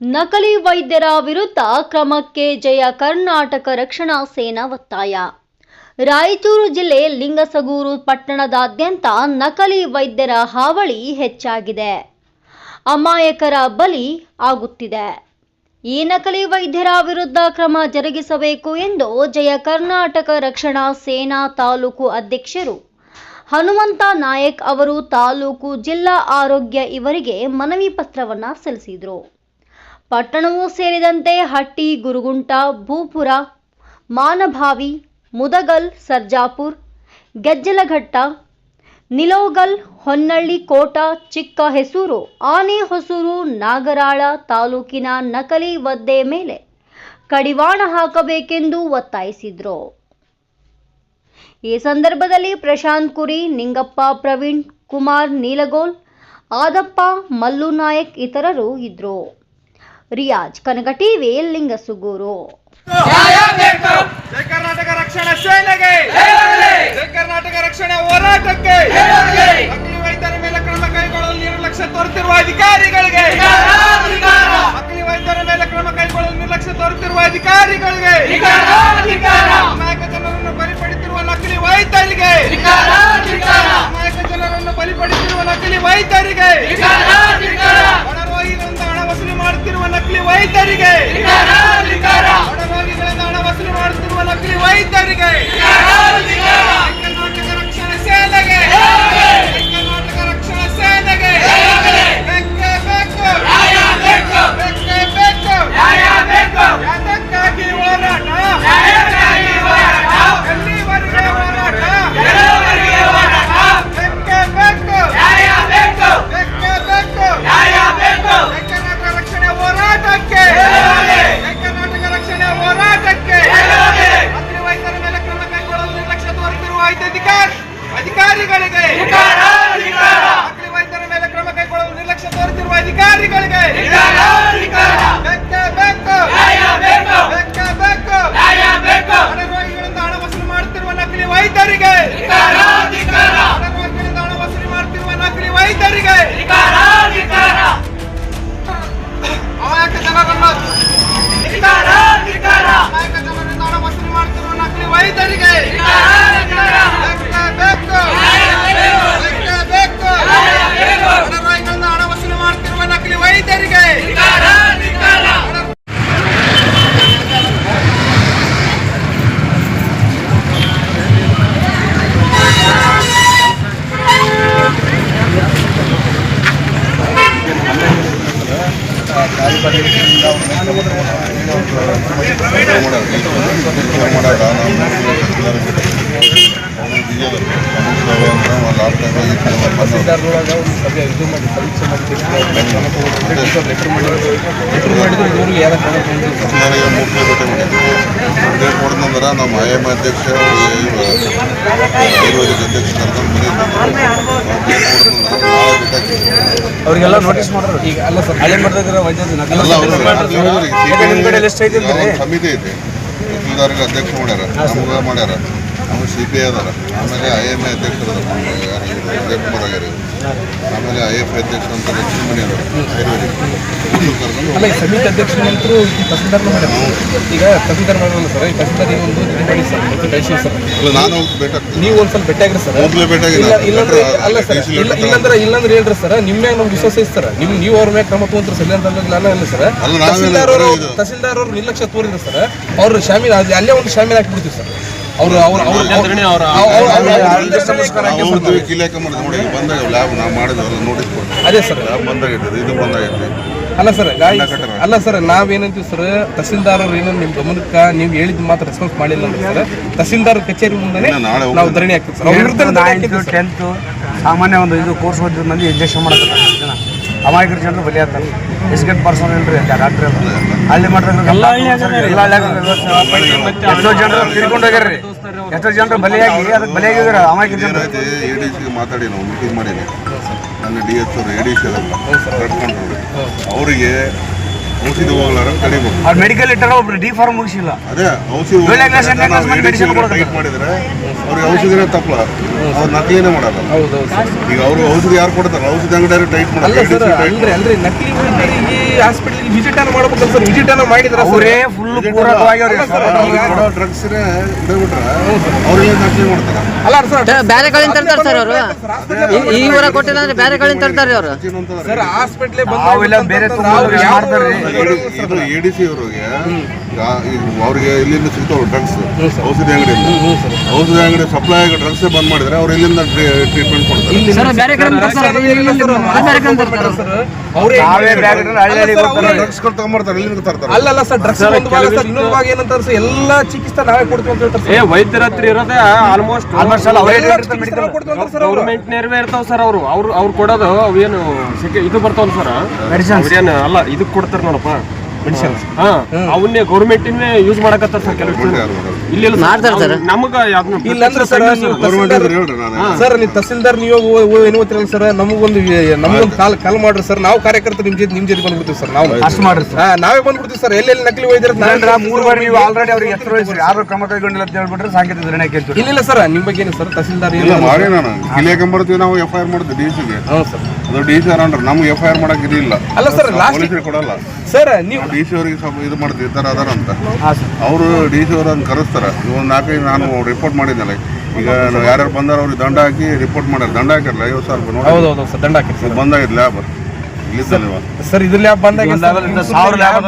ನಕಲಿ ವೈದ್ಯರ ವಿರುದ್ಧ ಕ್ರಮಕ್ಕೆ ಜಯ ಕರ್ನಾಟಕ ರಕ್ಷಣಾ ಸೇನಾ ಒತ್ತಾಯ. ರಾಯಚೂರು ಜಿಲ್ಲೆ ಲಿಂಗಸಗೂರು ಪಟ್ಟಣದಾದ್ಯಂತ ನಕಲಿ ವೈದ್ಯರ ಹಾವಳಿ ಹೆಚ್ಚಾಗಿದೆ. ಅಮಾಯಕರ ಬಲಿ ಆಗುತ್ತಿದೆ. ಈ ನಕಲಿ ವೈದ್ಯರ ವಿರುದ್ಧ ಕ್ರಮ ಜರುಗಿಸಬೇಕು ಎಂದು ಜಯ ಕರ್ನಾಟಕ ರಕ್ಷಣಾ ಸೇನಾ ತಾಲೂಕು ಅಧ್ಯಕ್ಷರು ಹನುಮಂತ ನಾಯಕ್ ಅವರು ತಾಲೂಕು ಜಿಲ್ಲಾ ಆರೋಗ್ಯ ಇವರಿಗೆ ಮನವಿ ಪತ್ರವನ್ನು ಸಲ್ಲಿಸಿದರು. ಪಟ್ಟಣವೂ ಸೇರಿದಂತೆ ಹಟ್ಟಿ, ಗುರುಗುಂಟ, ಭೂಪುರ, ಮಾನಭಾವಿ, ಮುದಗಲ್, ಸರ್ಜಾಪುರ್, ಗೆಜ್ಜಲಘಟ್ಟ, ನಿಲೋಗಲ್, ಹೊನ್ನಳ್ಳಿ ಕೋಟ, ಚಿಕ್ಕ ಹೆಸೂರು, ಆನೆ ಹೊಸೂರು, ನಾಗರಾಳ ತಾಲೂಕಿನ ನಕಲಿ ವದ್ದೆ ಮೇಲೆ ಕಡಿವಾಣ ಹಾಕಬೇಕೆಂದು ಒತ್ತಾಯಿಸಿದ್ರು. ಈ ಸಂದರ್ಭದಲ್ಲಿ ಪ್ರಶಾಂತ್ ಕುರಿ, ನಿಂಗಪ್ಪ ಪ್ರವೀಣ್, ಕುಮಾರ್ ನೀಲಗೋಲ್, ಆದಪ್ಪ, ಮಲ್ಲು ನಾಯಕ್ ಇತರರು ಇದ್ರು. ರಿಯಾಜ್ ಕನಕ ಟಿವಿ ಲಿಂಗಸುಗೂರು ನ್ಯಾಯ ಬೇಕು ಜೈ ಕರ್ನಾಟಕ ರಕ್ಷಣಾ ಸೇನೆಗೆ ಜೈ ಕರ್ನಾಟಕ ಹಣ ವಸೂಲಿ ಮಾಡುತ್ತಿರುವ ನಕಲಿ ವೈದ್ಯರಿಗೆ ಅಮಾಯಕ ಜನರನ್ನು ಅಮಾಯಕ ಜನರಿಂದ ಹಣ ವಸೂಲಿ ಮಾಡುತ್ತಿರುವ ನಕಲಿ ವೈದ್ಯರಿಗೆ ಕೊಡ್ತಂದ್ರೆ ನಮ್ಮ ಐ ಎಂ ಅಧ್ಯಕ್ಷ ಅಧ್ಯಕ್ಷ ಕರ್ಕೊಂಡು ಬಂದಿದ್ದು ಅವ್ರಿಗೆಲ್ಲ ನೋಟಿಸ್ ಮಾಡ್ರಿ. ಈಗ ಅಲ್ಲ ಸರ್ ಹಳೆ ಕಡೆ ಐತಿ ಸಮಿತಿ ಐತಿ. ಅಧ್ಯಕ್ಷ ಮಾಡ್ಯಾರ ನಮ್ಗೆ ಮಾಡ್ಯಾರ. ನಮಗೆ ಸಿ ಪಿ ಐ ಅದಾರ. ಆಮೇಲೆ ಐ ಎಂ ಎ ಅಧ್ಯಕ್ಷರು ಅದಾರ. ಯಾರು ಜಯಕುಮಾರ್ ಆಗ್ಯಾರ. ಆಮೇಲೆ ಐ ಎಫ್ ಅಧ್ಯಕ್ಷ ಅಂತ ಲಕ್ಷ್ಮೀಮಣಿ ಅದಾರ ಕರ್ಕೊಂಡು ಸಮಿತಿ ಈಗ ತಹಸೀಲ್ದಾರ್ ಮಾಡಲ್ಲ ಸರ್. ಈ ತಹಸೀಲ್ದಾರ್ ಈಗ ಒಂದು ಮಾಡಿ ಸರ್. ಕಳಿಸಿ ನಾನು ನೀವು ಒಂದು ಸ್ವಲ್ಪ ಸರ್. ಮೊದ್ಲೇ. ಇಲ್ಲ ಇಲ್ಲಂದ್ರೆ ಅಲ್ಲ ಸರ್. ಇಲ್ಲ ಇಲ್ಲಂದ್ರೆ ಇಲ್ಲಂದ್ರೆ ಹೇಳ್ರಿ ಸರ್. ನಿಮ್ಮ ಮ್ಯಾಗ ನಮ್ಗೆ ವಿಶ್ವಾಸ ಸರ್. ನೀವು ಅವ್ರ ಮ್ಯಾಗ ಕ್ರಮ ಸರಿ. ಅನ್ನೋದಿಲ್ಲ ಇಲ್ಲ ಸರ್. ತಹಸೀಲ್ದಾರ್ ಅವರು ಇದು- ತಹಸೀಲ್ದಾರ್ ಅವರು ನಿರ್ಲಕ್ಷ್ಯ ತೋರಿದ್ರು ಸರ್. ಅವ್ರ ಶಾಮೀಲ್ ಅಲ್ಲೇ ಒಂದು ಶಾಮೀಲ್ ಹಾಕಿಬಿಡ್ತೀವಿ ಸರ್. ಅವ್ರು ಅವ್ರು ಅವ್ರು ವಕೀಲ ಹಾಕೊಂಬರ್ದು ನೋಡಿ ಬಂದಾಗ ಲ್ಯಾಬ್ ನಾವು ಮಾಡಿದ್ವಲ್ಲ ನೋಟಿಸ್ ಕೊಡ್ತೀವಿ ಅದೇ ಸರ್ ಲ್ಯಾಬ್ ಬಂದಾಗೈತೆ ಇದು ಬಂದಾಗೈತೆ ಅಲ್ಲ ಸರ್. ಅಲ್ಲ ಸರ್ ನಾವೇನಂತೀವಿ ಸರ್ ತಹಸೀಲ್ದಾರರು ಏನೋ ನಿಮ್ಮ ಗಮನಕ್ಕೆ ನೀವು ಹೇಳಿದ್ ಮಾತ್ರ ರೆಸ್ಪಾನ್ಸ್ ಮಾಡಿಲ್ಲ ಅಂದ್ರೆ ಸರ್ ತಹಸೀಲ್ದಾರ ಕಚೇರಿ ಮುಂದೆ. ನಾವು ಧರಣಿ ಹಾಕ್ತೀವಿ ಸರ್ ಸಾಮಾನ್ಯ ಒಂದು ಇದು ಕೋರ್ಸ್ ಮಾಡಿದ್ರೆ ಮಂದಿ ಇಂಜೆಕ್ಷನ್ ಜನ ಅಮಾಯಕರ ಜನರು ಬಲಿ ಆಗ್ತಾರೆ ಎಸ್ಕೆಟ್ ಪರ್ಸನ್ ಇಲ್ರಿ ಡಾಕ್ಟರ್ ಹಳ್ಳಿ ಮಾಡಿದ್ರೆ ಎಲ್ಲ ಎಲ್ಲ ಎಷ್ಟೋ ಜನರು ತಿರ್ಕೊಂಡು ಹೋಗ್ಯಾರ್ರಿ. ಎಷ್ಟೋ ಜನರು ಬಲಿಯಾಗಿ ಅದಕ್ಕೆ ಬಲಿಯಾಗಿದ್ದಾರೆ ಅಮಾಯಕರ ಜನರು. ಮಾತಾಡಿ ನಾವು ಮೀಟಿಂಗ್ ಮಾಡೀನಿ ನನ್ನ ಡಿ ಅವರು ಅವರಿಗೆ ಔಷಧಿ ಹೋಗ್ಲಾರ ತಡಿಬೇಕು. ಅವ್ರು ಮೆಡಿಕಲ್ ಇಟ್ಟಾರ ಒಬ್ರು ಡಿ ಫಾರ್ಮ್ ಮುಗಿಸಿಲ್ಲ. ಅದೇ ಔಷಧಿ. ಟೈಟ್ ಮಾಡಿದ್ರೆ ಅವ್ರಿಗೆ ಔಷಧಿನ ತಪ್ಪಲ ಅವ್ರು ನಕಲಿನೇ ಮಾಡಲ್ಲ. ಈಗ ಅವರು ಔಷಧಿ ಯಾರು ಕೊಡ್ತಾರ? ಔಷಧಿ ಅಂಗಡಿಯವರು ಟೈಟ್ ಅಲ್ಲ ಸರ್ ಮಾಡಲ್ಲ ನಕಲಿ ಈ ಹಾಸ್ಪಿಟಲ್ಗೆ ವಿಸಿಟ್ ಅನ್ನ ಸರ್? ವಿಸಿಟ್ ಅನ್ನ ಮಾಡಿದ್ರ ಅವರೇ ಫುಲ್ ಪೂರಕವಾಗಿ ಅವ್ರಿಗೆ ಡ್ರಗ್ಸ್ ಇಡಬಿಟ್ರೆ ಅವ್ರಿಗೆ ನಕಲಿ ಮಾಡ್ತಾರೆ? ಅಲ್ಲ ಸರ್ ಬೇರೆ ಕಡೆಯಿಂದ ತರ್ತಾರೆ ಸರ್ ಅವರು. ಈ ಊರ ಕೊಟ್ಟಿಲ್ಲ ಅಂದ್ರೆ ಬೇರೆ ಕಡೆಯಿಂದ ತರ್ತಾರೆ ಅವರು. ಸರ್ ಹಾಸ್ಪಿಟ್ಲೇ ಬೇರೆ ಮಾಡ್ತಾರೆ. ಇದು ಅವ್ರಿಗೆ ಅವ್ರಿಗೆ ಇಲ್ಲಿಂದ ಸಿಗ್ತಾವ ಡ್ರಗ್ಸ್ ಔಷಧಿ ಅಂಗಡಿ ಔಷಧಿ ಅಂಗಡಿ ಸಪ್ಲೈ ಆಗಿ ಡ್ರಗ್ಸ್ ಬಂದ್ ಮಾಡಿದ್ರೆ ಅವ್ರು ಇಲ್ಲಿಂದ ಟ್ರೀಟ್ಮೆಂಟ್ ಕೊಡ್ತಾರೆ. ಎಲ್ಲ ಚಿಕಿತ್ಸೆ ನಾವೇ ಕೊಡ್ತೀವಿ ಅಂತ ಹೇಳ್ತಾರೆ ಏ ವೈದ್ಯರ ಹತ್ರ ಇರೋದೇ ಆಲ್ಮೋಸ್ಟ್ ಗೌರ್ಮೆಂಟ್ ನೇರ್ವೇ ಇರ್ತಾವ ಸರ್ ಅವರು. ಅವ್ರು ಅವ್ರು ಕೊಡೋದು ಅವೇನು ಇದು ಬರ್ತಾವಲ್ಲ ಸರ್. ಅಲ್ಲ ಇದಕ್ಕೆ ಕೊಡ್ತಾರ ನೋಡಪ್ಪ. ಮೆಡಿಸಿನ್ಸ್ ಹಾ. ಅವನ್ನೇ ಗೌರ್ಮೆಂಟಿನೇ ಯೂಸ್ ಮಾಡಕತ್ತಾರ ಸರ್ ಕೆಲವು ಇಲ್ಲಿ ಇಲ್ಲ ಮಾಡ್ತಾರೆ sir. ನಮಗ ಯಾವ್ದನ್ನ ಇಲ್ಲ ಅಂದ್ರೆ ಸರ್ ನೀವು ತಹಸೀಲ್ದಾರ್ ಇದ್ರೆ ಹೇಳ್ರಿ ನಾನು ಸರ್ ನೀವು ತಹಸೀಲ್ದಾರ್ ನೀವು ಏನು ಗೊತ್ತಿರಲ್ಲ ಸರ್. ನಮಗೊಂದು ನಮಗೊಂದು ಕಾಲ್ ಕಾಲ್ ಮಾಡ್ರಿ ಸರ್. ನಾವು ಕಾರ್ಯಕರ್ತರು ನಿಮ್ ಜೊತೆ ನಿಮ್ ಜೊತೆ ಬಂದ್ಬಿಡ್ತೀವಿ ಸರ್ ನಾವು. ಅಷ್ಟು ಮಾಡ್ರಿ ಸರ್. ಹಾ, ನಾವೇ ಬಂದ್ಬಿಡ್ತೀವಿ ಸರ್. ಎಲ್ಲೆಲ್ಲಿ ನಕಲಿ ಇಲ್ಲಾಂದ್ರೆ ಮೂರು ಬಾರಿ ನೀವು ಆಲ್ರೆಡಿ ಅವ್ರಿಗೆ ಎತ್ತರ ವಹಿಸ್ರಿ ಯಾರು ಕ್ರಮ ಕೈಗೊಂಡಿಲ್ಲ ಅಂತ ಹೇಳ್ಬಿಟ್ರೆ ಸಾಂಕೇತಿಕ ನಿರ್ಣಯ ಕೇಳ್ತೀವಿ ಇಲ್ಲ ಸರ್. ನಿಮ್ ಬಗ್ಗೆ ಏನು ಸರ್ ತಹಸೀಲ್ದಾರ್ ಇಲ್ಲ ಏನು ಮಾಡಿ ನಾನು. ಮಾಡ್ತೀವಿ ನಾವು ಎಫ್ ಐ ಆರ್ ಮಾಡಿದ್ವಿ ಡಿ ಸಿಗೆ ಹ್ಞೂ ಸರ್. ಅದು ಡಿ ಸಿ ಅಂದ್ರೆ ನಮ್ಗೆ ಎಫ್ ಐ ಆರ್ ಮಾಡಕ್ ಇದಿಲ್ಲ ಅಲ್ಲ ಸರ್ ಪೊಲೀಸರಿಗೆ ಕೊಡಲ್ಲ. ಸರ್ ನೀವು ಡಿ ಸಿ ಅವರಿಗೆ ಸ್ವಲ್ಪ ಇದು ಮಾಡ್ತೀವಿ ಈ ಥರ ಅದಾರ ಅಂತ. ಹಾಂ ಸರ್ ಅವರು ಡಿ ಸಿ ಅವ್ರನ್ನ ಕರೆಸ್ತಾರೆ. ಒಂದು ನಾಲ್ಕೈದು ನಾನು ರಿಪೋರ್ಟ್ ಮಾಡಿದ್ನಲ್ಲ ಈಗ ಯಾರ್ಯಾರು ಬಂದಾರ ಅವ್ರಿಗೆ ದಂಡ ಹಾಕಿ ರಿಪೋರ್ಟ್ ಮಾಡ್ಯಾರ. ದಂಡ ಹಾಕಿರಲ್ಲ ಐವತ್ತು ಸಾವಿರ ರೂಪಾಯಿ ಹೌದು ಹೌದು ಸರ್ ದಂಡ ಹಾಕಿ ಬಂದಾಗಿದ್ದು ಲ್ಯಾಬ್ ಇಲ್ಲಿದ್ದಲ್ಲ ಸರ್ ಬಂದಾಗ ಇಂದ ಲ್ಯಾಬ್